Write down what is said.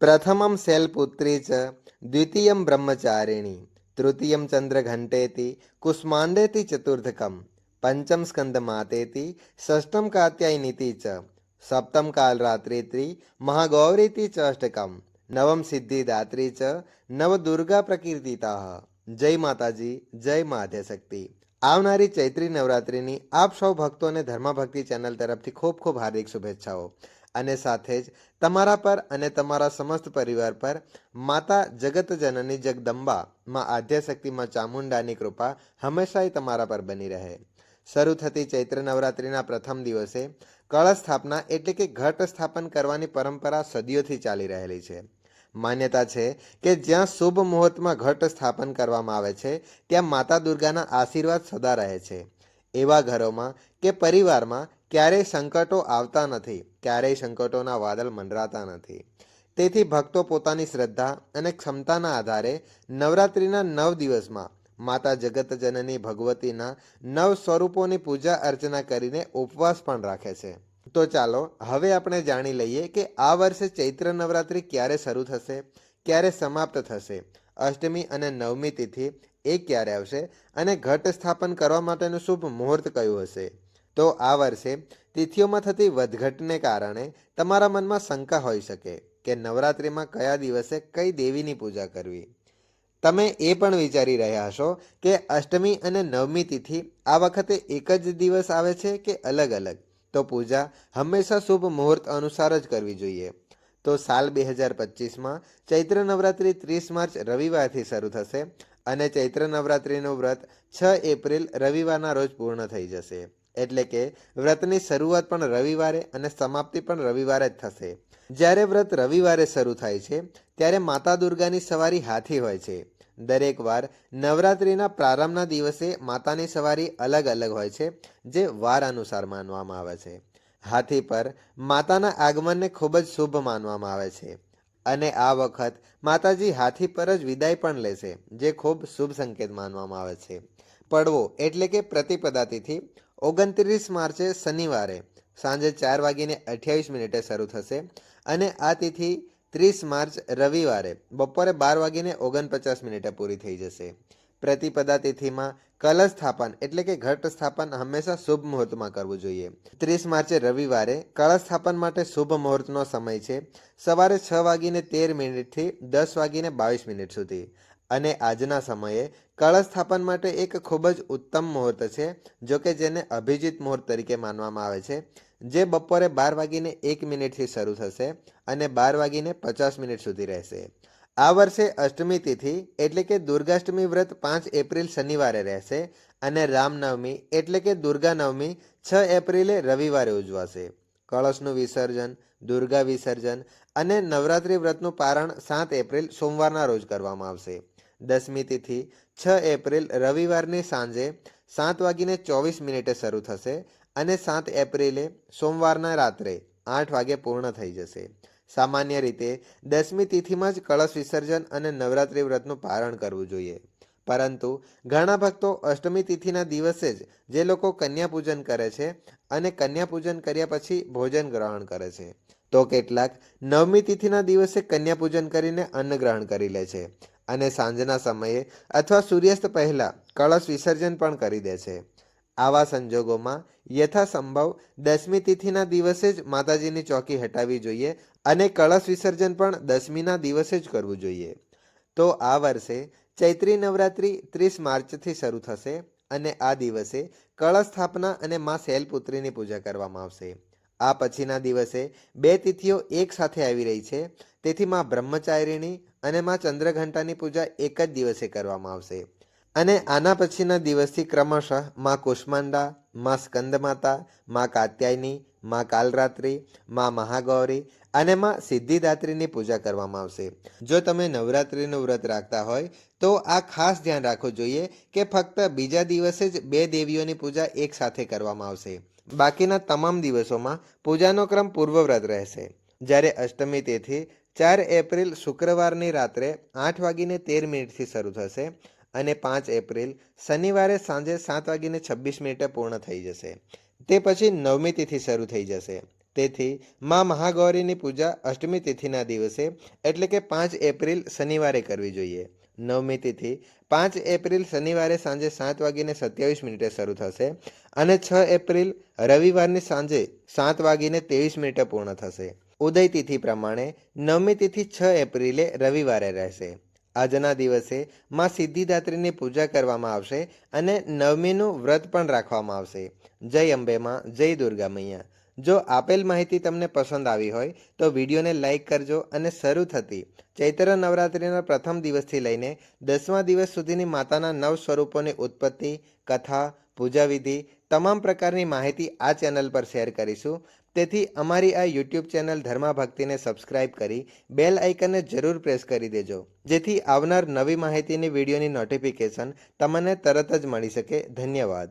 પ્રથમં શૈલપુત્રી ચ દ્વિતીયં બ્રહ્મચારિણી તૃતીયં ચંદ્રઘંટેતિ કુષ્માંડેતિ ચતુર્થકમ પંચમ સ્કંદમાતેતિ ષષ્ઠમ કાત્યાયનીતિ ચ સપ્તમ કાલરાત્રિત્રી મહાગૌરીતિ ચ અષ્ટકમ નવમ સિદ્ધિદાત્રી ચ નવ દુર્ગા પ્રકીર્તિતા જય માતાજી જય માધ્યશક્તિ આવનારી ચૈત્રી નવરાત્રિની આપ સૌ ભક્તોને ધર્મભક્તિ ચેનલ તરફથી ખૂબ ખૂબ હાર્દિક શુભેચ્છાઓ અને સાથે જ તમારા પર અને તમારા સમસ્ત પરિવાર પર માતા જગત જનની જગદંબા આદ્યશક્તિમાં ચામુંડાની કૃપા હંમેશાય તમારા પર બની રહે. શરૂ થતી ચૈત્ર નવરાત્રિના પ્રથમ દિવસે કળશ સ્થાપના એટલે કે ઘટ સ્થાપન કરવાની પરંપરા સદીઓથી ચાલી રહેલી છે. માન્યતા છે કે જ્યાં શુભ મુહૂર્તમાં ઘટ સ્થાપન કરવામાં આવે છે, ત્યાં માતા દુર્ગાના આશીર્વાદ સદા રહે છે. એવા ઘરોમાં કે પરિવારમાં ક્યારેય સંકટો આવતા નથી, ક્યારેય સંકટોના વાદળ મંડરાતા નથી. તેથી ભક્તો પોતાની શ્રદ્ધા અને ક્ષમતાના આધારે નવરાત્રિના નવ દિવસમાં માતા જગત જનની ભગવતીના નવ સ્વરૂપોની પૂજા અર્ચના કરીને ઉપવાસ પણ રાખે છે. તો ચાલો, હવે આપણે જાણી લઈએ કે આ વર્ષે ચૈત્ર નવરાત્રિ ક્યારે શરૂ થશે, ક્યારે સમાપ્ત થશે. અષ્ટમી અને નવમી તિથિ એ ક્યારે આવશે અને ઘટ સ્થાપન કરવા માટેનું શુભ મુહૂર્ત કયું હશે? તો આ વર્ષે તિથિઓમાં થતી વધઘટને કારણે તમારા મનમાં શંકા હોઈ શકે કે નવરાત્રિમાં કયા દિવસે કઈ દેવીની પૂજા કરવી? તમે એ પણ વિચારી રહ્યા હશો કે અષ્ટમી અને નવમી તિથિ આ વખતે એક જ દિવસ આવે છે કે અલગ અલગ? તો પૂજા હંમેશા શુભ મુહૂર્ત અનુસાર જ કરવી જોઈએ. તો સાલ બે હજાર પચીસમાં ચૈત્ર નવરાત્રિ ત્રીસ માર્ચ રવિવારથી શરૂ થશે અને ચૈત્ર નવરાત્રિનું વ્રત છ એપ્રિલ રવિવારના રોજ પૂર્ણ થઈ જશે. એટલે કે વ્રતની શરૂઆત પણ રવિવારે અને સમાપ્તિ પણ રવિવારે જ થશે. જ્યારે વ્રત રવિવારે શરૂ થાય છે, ત્યારે માતા દુર્ગાની સવારી હાથી હોય છે. દરેક વાર નવરાત્રિના પ્રારંભના દિવસે માતાની સવારી અલગ અલગ હોય છે, જે વાર અનુસાર માનવામાં આવે છે. હાથી પર માતાના આગમનને ખૂબ જ શુભ માનવામાં આવે છે. અને આ વખત માતાજી હાથી પર જ વિદાય પણ લેશે, જે ખૂબ શુભ સંકેત માનવામાં આવે છે. પડવો એટલે કે પ્રતિપદા તિથિ ઓગણત્રીસ માર્ચે શનિવારે સાંજે ચાર વાગીને અઠ્યાવીસ મિનિટે શરૂ થશે અને આ તિથિ ત્રીસ માર્ચ રવિવારે બપોરે બાર વાગીને ઓગણપચાસ મિનિટે પૂરી થઈ જશે. પ્રતિપદા તિથિમાં કલશ સ્થાપન એટલે કે ઘટ સ્થાપન હંમેશા શુભ મુહૂર્તમાં કરવું જોઈએ. ત્રીસ માર્ચે રવિવારે કળશ સ્થાપન માટે શુભ મુહૂર્તનો સમય છે. સવારે છ વાગીને તેર મિનિટથી દસ વાગીને બાવીસ મિનિટ સુધી. અને આજના સમયે કળશ સ્થાપન માટે એક ખૂબ જ ઉત્તમ મુહૂર્ત છે, જો કે જેને અભિજીત મુહૂર્ત તરીકે માનવામાં આવે છે, જે બપોરે બાર વાગીને એક મિનિટથી શરૂ થશે અને બાર વાગીને પચાસ મિનિટ સુધી રહેશે. આ વર્ષે અષ્ટમી તિથિ એટલે કે દુર્ગાષ્ટમી વ્રત પાંચ એપ્રિલ શનિવારે રહેશે અને રામનવમી એટલે કે દુર્ગા નવમી છ એપ્રિલે રવિવારે ઉજવાશે. કળશનું વિસર્જન, દુર્ગા વિસર્જન અને નવરાત્રિ વ્રતનું પારણ સાત એપ્રિલ સોમવારના રોજ કરવામાં આવશે. દસમી તિથિ, છ એપ્રિલ, રવિવારની સાંજે સાત વાગીને ચોવીસ મિનિટે શરૂ થશે અને સાત એપ્રિલે સોમવારના રાત્રે આઠ વાગે પૂર્ણ થઈ જશે. સામાન્ય રીતે દસમી તિથિમાં જ કળશ વિસર્જન અને નવરાત્રિ વ્રતનું પારણ કરવું જોઈએ. પરંતુ ઘણા ભક્તો અષ્ટમી તિથિના દિવસે જ જે લોકો કન્યા પૂજન કરે છે અને કન્યા પૂજન કર્યા પછી ભોજન ગ્રહણ કરે છે. તો કેટલાક નવમી તિથિના દિવસે કન્યા પૂજન કરીને અન્ન ગ્રહણ કરી લે છે. અને સાંજના સમયે અથવા સૂર્યાસ્ત પહેલાં કળશ વિસર્જન પણ કરી દે છે. આવા સંજોગોમાં યથાસંભવ દસમી તિથિના દિવસે જ માતાજીની ચોકી હટાવવી જોઈએ અને કળશ વિસર્જન પણ દસમીના દિવસે જ કરવું જોઈએ. તો આ વર્ષે ચૈત્રી નવરાત્રિ ત્રીસ માર્ચથી શરૂ થશે અને આ દિવસે કળશ સ્થાપના અને મા શૈલપુત્રીની પૂજા કરવામાં આવશે. આ પછીના દિવસે બે તિથિઓ એક સાથે આવી રહી છે. તેથી માં બ્રહ્મચારિણી અને માં ચંદ્રઘંટાની પૂજા એક જ દિવસે કરવામાં આવશે. અને આના પછીના દિવસથી ક્રમશઃ માં કુષ્માંડા, માં સ્કંદમાતા, માં કાત્યાયની માં કાલરાત્રિ, માં મહાગૌરી અને માં સિદ્ધિદાત્રીની પૂજા કરવામાં આવશે. જો તમે નવરાત્રિનું વ્રત રાખતા હોય, તો આ ખાસ ધ્યાન રાખવું જોઈએ કે ફક્ત બીજા દિવસે જ બે દેવીઓની પૂજા એક સાથે કરવામાં આવશે. બાકીના તમામ દિવસોમાં પૂજાનો ક્રમ પૂર્વવ્રત રહેશે. જ્યારે અષ્ટમી તિથિ, ચાર એપ્રિલ શુક્રવારની રાત્રે આઠ વાગીને તેર મિનિટથી શરૂ થશે અને પાંચ એપ્રિલ શનિવારે સાંજે સાત વાગીને છવ્વીસ મિનિટે પૂર્ણ થઈ જશે. તે પછી નવમી તિથિ શરૂ થઈ જશે. તેથી મા મહાગૌરીની પૂજા અષ્ટમી તિથિના દિવસે એટલે કે પાંચ એપ્રિલ શનિવારે કરવી જોઈએ. નવમી તિથિ પાંચ એપ્રિલ શનિવારે સાંજે સાત વાગીને સત્યાવીસ મિનિટે શરૂ થશે અને છ એપ્રિલ રવિવારની સાંજે સાત વાગીને ત્રેવીસ મિનિટે પૂર્ણ થશે. ઉદય તિથિ પ્રમાણે નવમી તિથિ છ એપ્રિલે રવિવારે રહેશે. આજના દિવસે માં સિદ્ધિદાત્રીની પૂજા કરવામાં આવશે અને નવમીનું વ્રત પણ રાખવામાં આવશે. જય અંબેમાં જય દુર્ગા મૈયા. જો આપેલ માહિતી તમને પસંદ આવી હોય, તો વિડીયોને લાઇક કરજો અને શરૂ થતી ચૈત્ર નવરાત્રિના પ્રથમ દિવસથી લઈને દસમા દિવસ સુધીની માતાના નવ સ્વરૂપોની ઉત્પત્તિ, કથા, પૂજાવિધિ, તમામ પ્રકારની માહિતી આ ચેનલ પર શેર કરીશું. તેથી અમારી આ યુટ્યુબ ચેનલ ધર્મા ભક્તિને સબસ્ક્રાઇબ કરી બેલ આઇકનને જરૂર પ્રેસ કરી દેજો, જેથી આવનાર નવી માહિતીની, વિડીયોની નોટિફિકેશન તમને તરત જ મળી શકે. ધન્યવાદ.